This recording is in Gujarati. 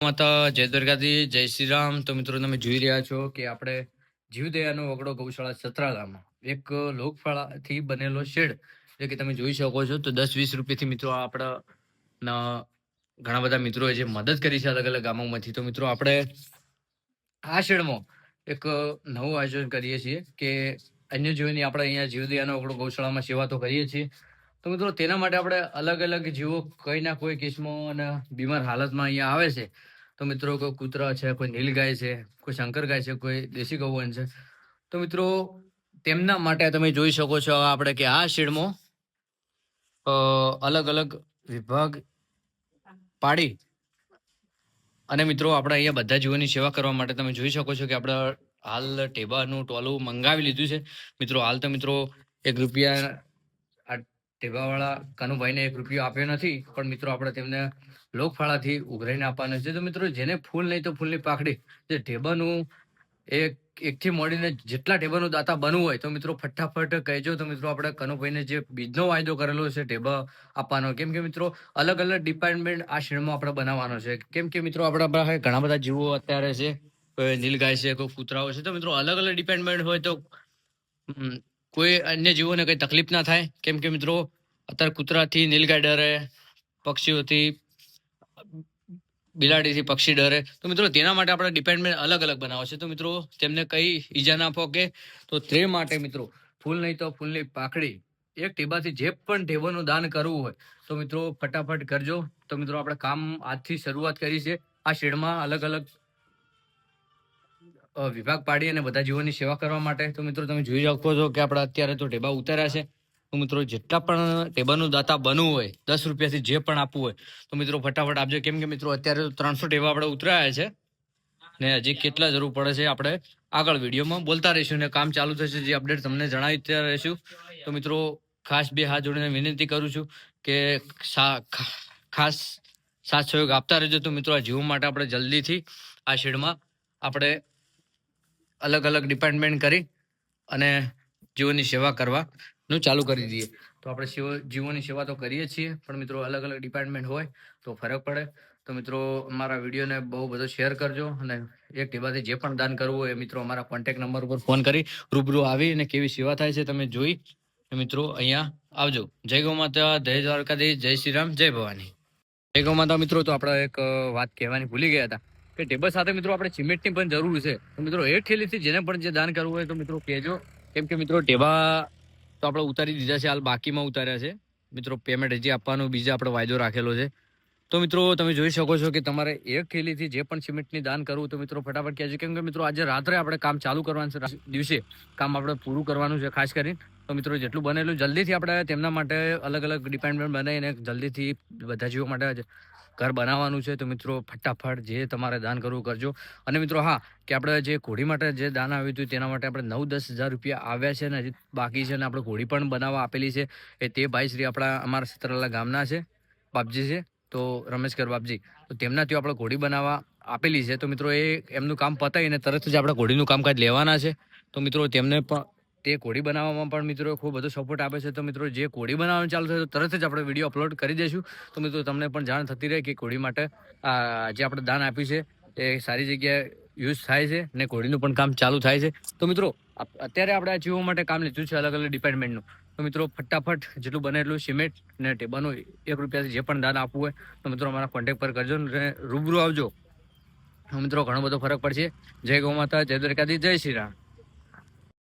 માતા, જય દુર્ગાજી, જય શ્રી રામ તો મિત્રો, તમે જોઈ રહ્યા છો કે આપણે જીવદયાનો વગડો ગૌશાળા સતરાલામાં એક લોકફાળાથી બનેલો શેડ. જે કે તમે જોઈ શકો છો, તો દસ વીસ રૂપિયાથી મિત્રો આપણા ઘણા બધા મિત્રોએ જે મદદ કરી છે અલગ અલગ ગામોમાંથી. તો મિત્રો, આપણે આ શેડમાં એક નવું આયોજન કરીએ છીએ કે અન્ય જીવની આપણે અહીંયા જીવદયાનો વગડો ગૌશાળામાં સેવા તો કરીએ છીએ તો મિત્રો, તેના માટે આપણે અલગ અલગ જીવો કોઈ ના કોઈ કિસ્મો અને બીમાર હાલતમાં અહીંયા આવે છે. તો મિત્રો, કોઈ કૂતરા છે, કોઈ નીલગાય છે, કોઈ શંકર ગાય છે, કોઈ દેશી ગૌવન છે. તો મિત્રો, તેમના માટે તમે જોઈ શકો છો આપણે કે આ શેડમાં અલગ અલગ વિભાગ પાડી અને મિત્રો, આપણે અહીંયા બધા જીવોની સેવા કરવા માટે તમે જોઈ શકો છો કે આપણે હાલ ટેબાનું ટોલું મંગાવી લીધું છે. મિત્રો, હાલ તો મિત્રો, એક રૂપિયા ટેબાવાળા કનુભાઈને એક રૂપિયો આપ્યો નથી, પણ મિત્રો આપણે તેમને લોકફાળાથી ઉઘરાઈને આપવાના છે. તો મિત્રો જેને ફૂલ નહીં તો ફૂલની પાખડી. જે ઢેબાનું એક, એકથી મળીને જેટલા ઢેબાનું દાતા બનવું હોય, તો મિત્રો ફટાફટ કહેજો. તો મિત્રો આપણે કનુભાઈને જે બીજનો વાયદો કરેલો છે ઢેબા આપવાનો. કેમ કે મિત્રો અલગ અલગ ડિપાર્ટમેન્ટ આ શ્રેણીમાં આપણે બનાવવાનો છે. કેમ કે મિત્રો આપણા પાસે ઘણા બધા જીવો અત્યારે છે. કોઈ નીલગાય છે, કોઈ કૂતરાઓ છે. તો મિત્રો અલગ અલગ ડિપાર્ટમેન્ટ હોય તો કોઈ અન્ય જીવોને કઈ તકલીફ ના થાય? કેમ કે મિત્રો, અત્યારે કૂતરાથી નીલગાય ડરે, પક્ષીઓથી, બિલાડીથી પક્ષી ડરે. તો મિત્રો, તેના માટે આપણે ડિપેન્ડમેન્ટ અલગ અલગ બનાવો છે. તો મિત્રો, તેમને કઈ ઈજા ના પહોંચે તો તે માટે મિત્રો, ફૂલ નહીં તો ફૂલની પાકડી એક ટેબાથી જે પણ ટેબાનું દાન કરવું હોય, તો મિત્રો, ફટાફટ કરજો. તો મિત્રો, આપણે કામ આજથી શરૂઆત કરી છે. આ શેડમાં અલગ અલગ વિભાગ પાડી અને બધા જીવોની સેવા કરવા માટે. તો મિત્રો, તમે જોઈ શકો છો કે આપણે અત્યારે તો ટેબા ઉતાર્યા છે. તો મિત્રો, જેટલા પણ ટેબાનું દાતા બનવું હોય, દસ રૂપિયાથી જે પણ આપવું હોય, તો મિત્રો ફટાફટ આપજો. કેમ કે મિત્રો, અત્યારે ત્રણસો ટેબા આપણે ઉતરાયા છે ને હજી કેટલા જરૂર પડે છે આપણે આગળ વિડીયોમાં બોલતા રહીશું ને કામ ચાલુ થશે જે અપડેટ તમને જણાવી રહીશું. તો મિત્રો, ખાસ બે હાથ જોડીને વિનંતી કરું છું કે ખાસ સાથ સહયોગ આપતા રહેજો. તો મિત્રો, આ જીવો માટે આપણે જલ્દીથી આ શેડમાં આપણે અલગ અલગ ડિપાર્ટમેન્ટ કરી અને જીવોની સેવા કરવાનું ચાલુ કરી દઈએ. તો આપણે શિવ જીવોની સેવા તો કરીએ છીએ, પણ મિત્રો અલગ અલગ ડિપાર્ટમેન્ટ હોય તો ફરક પડે. તો મિત્રો અમારા વિડીયોને બહુ બધો શેર કરજો અને એક ટેબાથી જે પણ દાન કરવું હોય એ મિત્રો અમારા કોન્ટેક્ટ નંબર ઉપર ફોન કરી રૂબરૂ આવી અને કેવી સેવા થાય છે તમે જોઈ. મિત્રો અહીંયા આવજો. જય ગૌ માતા, જય દ્વારકાધીશ, જય શ્રી રામ, જય ભવાની. જય ગૌ માતા મિત્રો, તો આપણે એક વાત કહેવાની ભૂલી ગયા હતા. કે ટેબલ સાથે મિત્રો આપણે સિમેન્ટની પણ જરૂર છે. તો મિત્રો એક થેલીથી જેને પણ જે દાન કરવું હોય તો મિત્રો કહેજો. કેમ કે મિત્રો ટેબા તો આપણે ઉતારી દીધા છે, હાલ બાકીમાં ઉતાર્યા છે. મિત્રો પેમેન્ટ હજી આપવાનો, બીજા આપણે વાયદો રાખેલો છે. તો મિત્રો તમે જોઈ શકો છો કે તમારે એક થેલીથી જે પણ સિમેન્ટની દાન કરવું તો મિત્રો ફટાફટ કહેજો. કેમ કે મિત્રો આજે રાત્રે આપણે કામ ચાલુ કરવાનું છે દિવસે કામ આપણે પૂરું કરવાનું છે, ખાસ કરીને. તો મિત્રો જેટલું બનેલું જલ્દીથી આપણે તેમના માટે અલગ અલગ ડિપાર્ટમેન્ટ બનાવીને જલ્દીથી બધા જીવો માટે ઘર બનાવવાનું છે. તો મિત્રો ફટાફટ જે તમારે દાન કરવું કરજો. અને મિત્રો હા, કે આપણે જે ઘોડી માટે જે દાન આવ્યું હતું તેના માટે આપણે નવ દસ હજાર રૂપિયા આવ્યા છે ને હજી બાકી છે ને આપણે ઘોડી પણ બનાવવા આપેલી છે. એ તે ભાઈ શ્રી આપણા અમારા સતરાલા ગામના છે, બાપજી છે. તો રમેશકર બાપજી, તો તેમનાથી આપણે ઘોડી બનાવવા આપેલી છે. તો મિત્રો એ એમનું કામ પતાવીને તરત જ આપણે ઘોડીનું કામકાજ લેવાના છે. તો મિત્રો તેમને પણ તે કોડી બનાવવામાં પણ મિત્રો ખૂબ બધો સપોર્ટ આપે છે. તો મિત્રો જે કોડી બનાવવાનું ચાલુ તો તરત જ આપણે વીડિયો અપલોડ કરી દઈશું. તો મિત્રો તમને પણ જાણ થતી રહે કે કોડી માટે જે આપણે દાન આપ્યું છે, એ સારી જગ્યાએ યુઝ થાય છે ને ઘોડીનું પણ કામ ચાલુ થાય છે. તો મિત્રો અત્યારે આપણે આ જીવો માટે કામ લીધું છે અલગ અલગ ડિપાર્ટમેન્ટનું તો મિત્રો, ફટાફટ જેટલું બને એટલું સિમેન્ટ ને ટેબાનું એક રૂપિયાથી જે પણ દાન આપવું હોય, તો મિત્રો અમારા કોન્ટેક્ટ પર કરજો ને રૂબરૂ આવજો. મિત્રો, ઘણો બધો ફરક પડશે. જય ગૌ માતા, જય દ્વારકાથી જય શ્રી રામ.